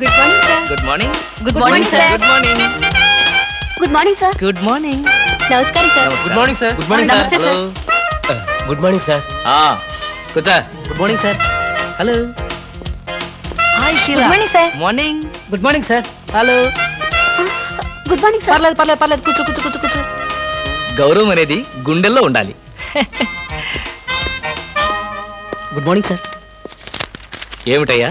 Good morning sir good morning good morning Good morning, sir. Good morning good morning sir good morning నమస్కారం sir good morning sir good morning నమస్తే sir good morning sir కూర్చో good morning sir hello hi good morning sir morning good morning sir hello good morning sir పర్లేదు పర్లేదు పర్లేదు కూర్చో కూర్చో కూర్చో కూర్చో గౌరవం అనేది గుండెల్లో ఉండాలి గుడ్ మార్నింగ్ సార్ ఏమిటయ్యా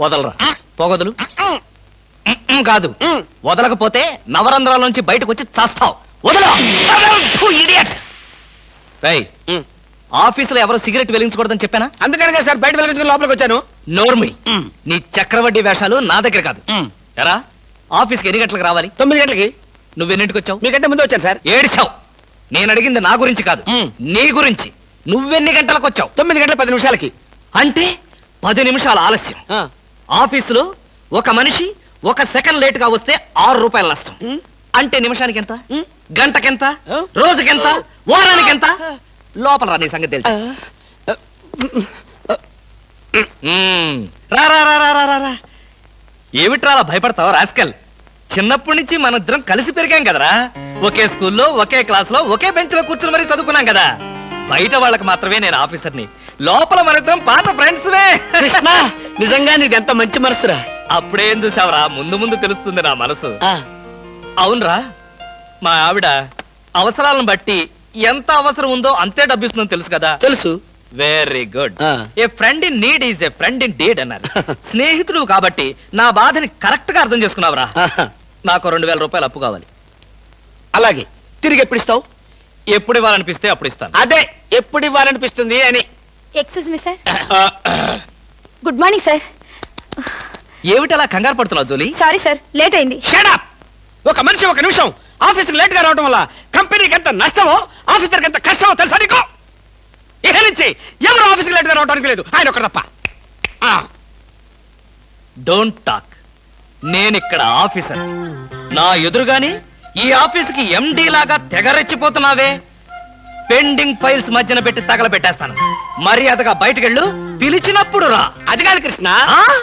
వదలరా? పోగొదలు? కాదు. వదలకపోతే నవరంధ్రాల నుంచి బయటకు వచ్చి చస్తావు. వదలు! ఇడియట్! ఆఫీసులో ఎవరు సిగరెట్ వెలిగించకూడదని చెప్పానా? అందుకనే సార్ బయట వెళ్ళి లోపలికి వచ్చాను. నోర్మి. నీ చక్రవడ్డీ వేషాలు నా దగ్గర కాదు. ఎరా? ఆఫీస్కి ఎన్ని గంటలకు రావాలి? తొమ్మిది గంటలకి. నువ్వెన్నింటికి వచ్చావు? మీకంటే ముందు వచ్చాను సార్. ఏడిచావు. నేను అడిగింది నా గురించి కాదు. నీ గురించి. నువ్వెన్ని గంటలకు వచ్చావు తొమ్మిది గంటల పది నిమిషాలకి. అంటే పది నిమిషాల ఆలస్యం. ఆ. ఆఫీసులో ఒక మనిషి ఒక సెకండ్ లేట్గా వస్తే ఆరు రూపాయల నష్టం. అంటే నిమిషానికి ఎంత. గంటకెంత? ఆ. రోజుకెంత? వారానికి ఎంత లోపల రా నీ సంగతి తెలుసు మ్మ్. రా రా రా రా రా రా రా. ఏమిట్రా అలా భయపడతావు రాస్కల్? చిన్నప్పటి నుంచి మన ఇద్దరం కలిసి పెరిగాం కదరా. ఒకే స్కూల్లో ఒకే క్లాస్లో ఒకే బెంచ్లో కూర్చుని మరీ చదువుకున్నాం కదా. బయట వాళ్ళకి మాత్రమే నేను ఆఫీసర్ని. లోపల మన ఇద్దరం పాత ఫ్రెండ్స్ కృష్ణ నిజంగా నీది ఎంత మంచి మనసురా. అప్పుడేం చూసావురా? ముందు ముందు తెలుస్తుంది నా మనసు. ఆ, అవునరా? మా ఆవిడ అవసరాలను బట్టి ఎంత అవసరం ఉందో అంతే డబ్బిస్తుందని తెలుసు కదా. తెలుసు. వెరీ గుడ్ ఆ. A friend in need is a friend indeed అన్నారు. స్నేహితుడు కాబట్టి నా బాధని కరెక్ట్గా అర్థం చేసుకున్నావురా. ఆహా. నాకు రెండు వేల రూపాయలు అప్పు కావాలి. అలాగే తిరిగి ఎప్పుడు ఇస్తావు? ఎప్పుడు ఇవ్వాలనిపిస్తే అప్పుడు ఇస్తాను అదే ఎప్పుడు ఇవ్వాలనిపిస్తుంది అని. Excuse me sir good morning sir ఏమిటి అలా కంగారు పడుతున్నావు జోలి? సారీ సార్ లేట్ అయింది. షడప్ ఒక మనిషి ఒక నిమిషం ఆఫీస్కి లేట్గా రావడం వల్ల కంపెనీకి ఎంత నష్టమో ఆఫీసర్కి ఎంత కష్టమో తెలుసా నీకు? ఇక నుంచి ఎవరు ఆఫీస్కి లేట్గా రావడానికి లేదు. ఆయన ఒకరు తప్ప. ఆ, డోంట్ టాక్ నేనిక్కడ ఆఫీసర్. నా ఎదురుగాని ఈ ఆఫీసుకి ఎండి లాగా తెగరెచ్చిపోతున్నావే? పెండింగ్ ఫైల్స్ మధ్యన పెట్టి తగలబెట్టేస్తాను. మర్యాదగా బయటకెళ్ళు పిలిచినప్పుడు రా. అది కాదు కృష్ణ. ఆ?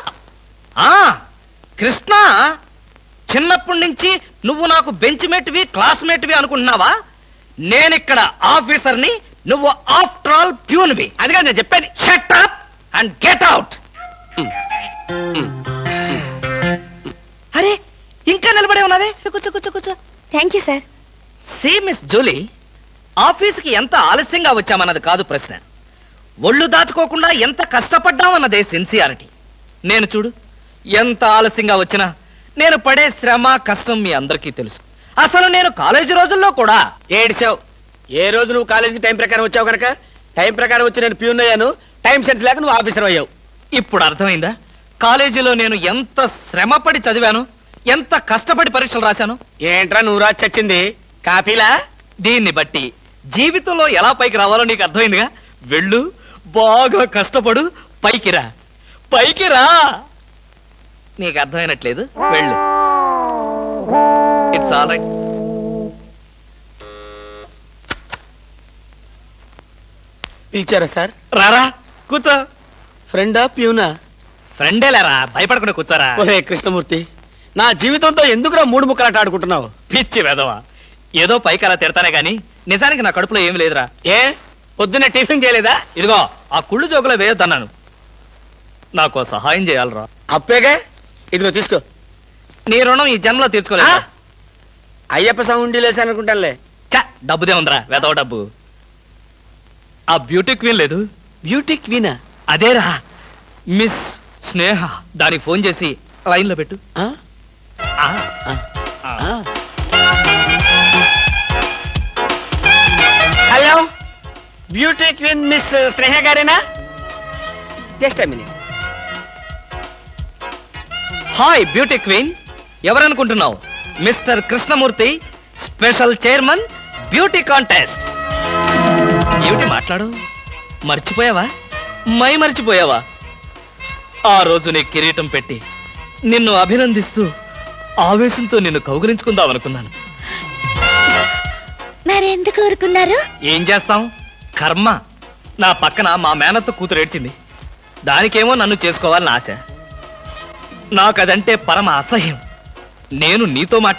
ఆ, కృష్ణ చిన్నప్పటి నుంచి నువ్వు నాకు బెంచ్ మేట్వి క్లాస్మేట్వి అనుకుంటున్నావా? నేనిక్కడ ఆఫీసర్ని నువ్వు ఆఫ్టర్ ఆల్ ప్యూన్వి. అది కాదు నేను చెప్పేది. Shut up and get out అరే ఇంకా నిలబడే ఉన్నావే? కూర్చో కూర్చో కూర్చో. Thank you sir say miss Julie ఆఫీస్కి ఎంత ఆలస్యంగా వచ్చామన్నది కాదు ప్రశ్న. ఒళ్ళు దాచుకోకుండా ఎంత కష్టపడ్డామన్నదే సిన్సియారిటీ నేను చూడు ఎంత ఆలస్యంగా వచ్చినా నేను పడే శ్రమ కష్టం మీ అందరికీ తెలుసు. అసలు నేను కాలేజీ రోజుల్లో కూడా ఏడిచావు? ఏ రోజు నువ్వు కాలేజీకి టైం ప్రకారం వచ్చావు కనుక? టైం ప్రకారం వచ్చి నేను ప్యూన్ అయ్యాను. టైం సెన్స్ లేక నువ్వు ఆఫీసర్ అయ్యావు. ఇప్పుడు అర్థమైందా? కాలేజీలో నేను ఎంత శ్రమపడి చదివాను? ఎంత కష్టపడి పరీక్షలు రాశాను? ఏంట్రా నువ్వు రాసి చచ్చింది? కాపీలా దీన్ని బట్టి జీవితంలో ఎలా పైకి రావాలో నీకు అర్థమైందిగా? వెళ్ళు బాగా కష్టపడు పైకి రా. పైకి రా! నీకు అర్థమైనట్లేదు? వెళ్ళు. ఇట్స్ ఆల్ రైట్ పిలిచారా సార్? రారా కూర్చో. ఫ్రెండా ప్యూనా? ఫ్రెండే లేరా? భయపడకుండా కూర్చోరా. ఒరే కృష్ణమూర్తి. నా జీవితంతో ఎందుకురా మూడు ముక్కలాట ఆడుకుంటున్నావు? పిచ్చి వెదవా. ఏదో పైకి అలా తిడతానే గాని నిజానికి నా కడుపులో ఏమి లేదురా. ఏ? పొద్దున్నే టిఫిన్ చేయలేదా? ఇదిగో ఆ కుళ్ళు జోకులో వేయొద్దన్నాను. నాకు సహాయం చేయాలరా. అప్పేగా? ఇదిగో తీసుకో. నీ రుణం ఈ జన్మలో ఆ? తీర్చుకోలేదు అయ్యప్ప సౌండి లేసి అనుకుంటానులే. చ డబ్బుదే ఉందిరా వెదవ డబ్బు. ఆ బ్యూటీ క్వీన్ లేదు. బ్యూటీ క్వీనా? అదేరా మిస్ స్నేహ దానికి ఫోన్ చేసి లైన్లో పెట్టు. Hello? Beauty queen miss Sneha గారేనా? Just minute hi beauty queen ఎవరనుకుంటున్నావు? Mister Krishnamurthy special chairman beauty contest ఏమిటి మాట్లాడు? మర్చిపోయావా? మై మర్చిపోయావా? ఆ రోజు నీ కిరీటం పెట్టి నిన్ను అభినందిస్తూ ఆవేశంతో నిన్ను కౌగిలించుకుందాం అనుకున్నాను. మరెందుకు ఊరుకున్నారు? ఏం చేస్తాం? కర్మ. నా పక్కన మా మేనత్త కూతురు ఏడ్చింది. దానికేమో నన్ను చేసుకోవాలని ఆశ. నాకదంటే పరమ అసహ్యం. నేను నీతో మాట్లా